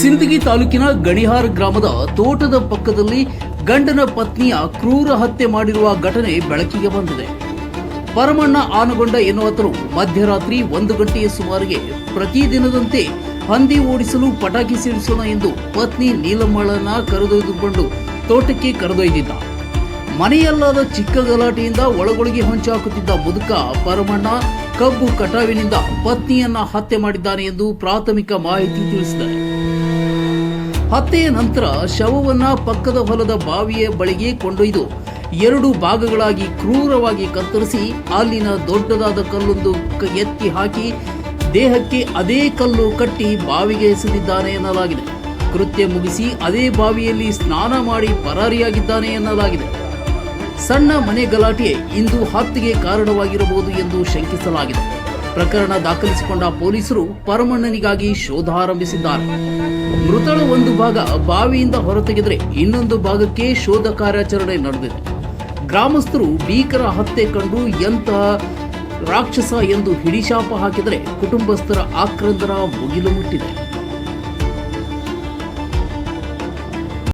ಸಿಂದಗಿ ತಾಲೂಕಿನ ಗಣಿಹಾರ್ ಗ್ರಾಮದ ತೋಟದ ಪಕ್ಕದಲ್ಲಿ ಗಂಡನ ಪತ್ನಿಯ ಕ್ರೂರ ಹತ್ಯೆ ಮಾಡಿರುವ ಘಟನೆ ಬೆಳಕಿಗೆ ಬಂದಿದೆ. ಪರಮಣ್ಣ ಆನಗೊಂಡ ಎನ್ನುವತರು ಮಧ್ಯರಾತ್ರಿ ಒಂದು ಗಂಟೆಯ ಸುಮಾರಿಗೆ ಪ್ರತಿದಿನದಂತೆ ಹಂದಿ ಓಡಿಸಲು ಪಟಾಕಿ ಸಿಡಿಸೋಣ ಎಂದು ಪತ್ನಿ ನೀಲಮ್ಮಳನ್ನ ಕರೆದೊಯ್ದುಕೊಂಡು ತೋಟಕ್ಕೆ ಕರೆದೊಯ್ದಿದ್ದ. ಮನೆಯಲ್ಲಾದ ಚಿಕ್ಕ ಗಲಾಟೆಯಿಂದ ಒಳಗೊಳಗೆ ಹೊಂಚಾಕುತ್ತಿದ್ದ ಮುದುಕ ಪರಮಣ್ಣ ಕಬ್ಬು ಕಟಾವಿನಿಂದ ಪತ್ನಿಯನ್ನ ಹತ್ಯೆ ಮಾಡಿದ್ದಾನೆ ಎಂದು ಪ್ರಾಥಮಿಕ ಮಾಹಿತಿ ತಿಳಿಸಿದೆ ಹತ್ಯೆಯ ನಂತರ ಶವವನ್ನ ಪಕ್ಕದ ಹೊಲದ ಬಾವಿಯ ಬಳಿಗೆ ಕೊಂಡೊಯ್ದು ಎರಡು ಭಾಗಗಳಾಗಿ ಕ್ರೂರವಾಗಿ ಕತ್ತರಿಸಿ ಅಲ್ಲಿನ ದೊಡ್ಡದಾದ ಕಲ್ಲೊಂದು ಎತ್ತಿ ಹಾಕಿ ದೇಹಕ್ಕೆ ಅದೇ ಕಲ್ಲು ಕಟ್ಟಿ ಬಾವಿಗೆ ಎಸೆದಿದ್ದಾನೆ ಎನ್ನಲಾಗಿದೆ. ಕೃತ್ಯ ಮುಗಿಸಿ ಅದೇ ಬಾವಿಯಲ್ಲಿ ಸ್ನಾನ ಮಾಡಿ ಪರಾರಿಯಾಗಿದ್ದಾನೆ ಎನ್ನಲಾಗಿದೆ. ಸಣ್ಣ ಮನೆ ಗಲಾಟೆ ಇಂದು ಹತ್ತಿಗೆ ಕಾರಣವಾಗಿರಬಹುದು ಎಂದು ಶಂಕಿಸಲಾಗಿದೆ. ಪ್ರಕರಣ ದಾಖಲಿಸಿಕೊಂಡ ಪೊಲೀಸರು ಪರಮಣ್ಣನಿಗಾಗಿ ಶೋಧ ಆರಂಭಿಸಿದ್ದಾರೆ ಮೃತಳ ಒಂದು ಭಾಗ ಬಾವಿಯಿಂದ ಹೊರತೆಗೆದರೆ ಇನ್ನೊಂದು ಭಾಗಕ್ಕೆ ಶೋಧ ಕಾರ್ಯಾಚರಣೆ ನಡೆದಿದೆ. ಗ್ರಾಮಸ್ಥರು ಭೀಕರ ಹತ್ಯೆ ಕಂಡು ಎಂತಹ ರಾಕ್ಷಸ ಎಂದು ಹಿಡಿಶಾಪ ಹಾಕಿದರೆ ಕುಟುಂಬಸ್ಥರ ಆಕ್ರಂದನ ಮುಗಿಲು ಮುಟ್ಟಿದೆ.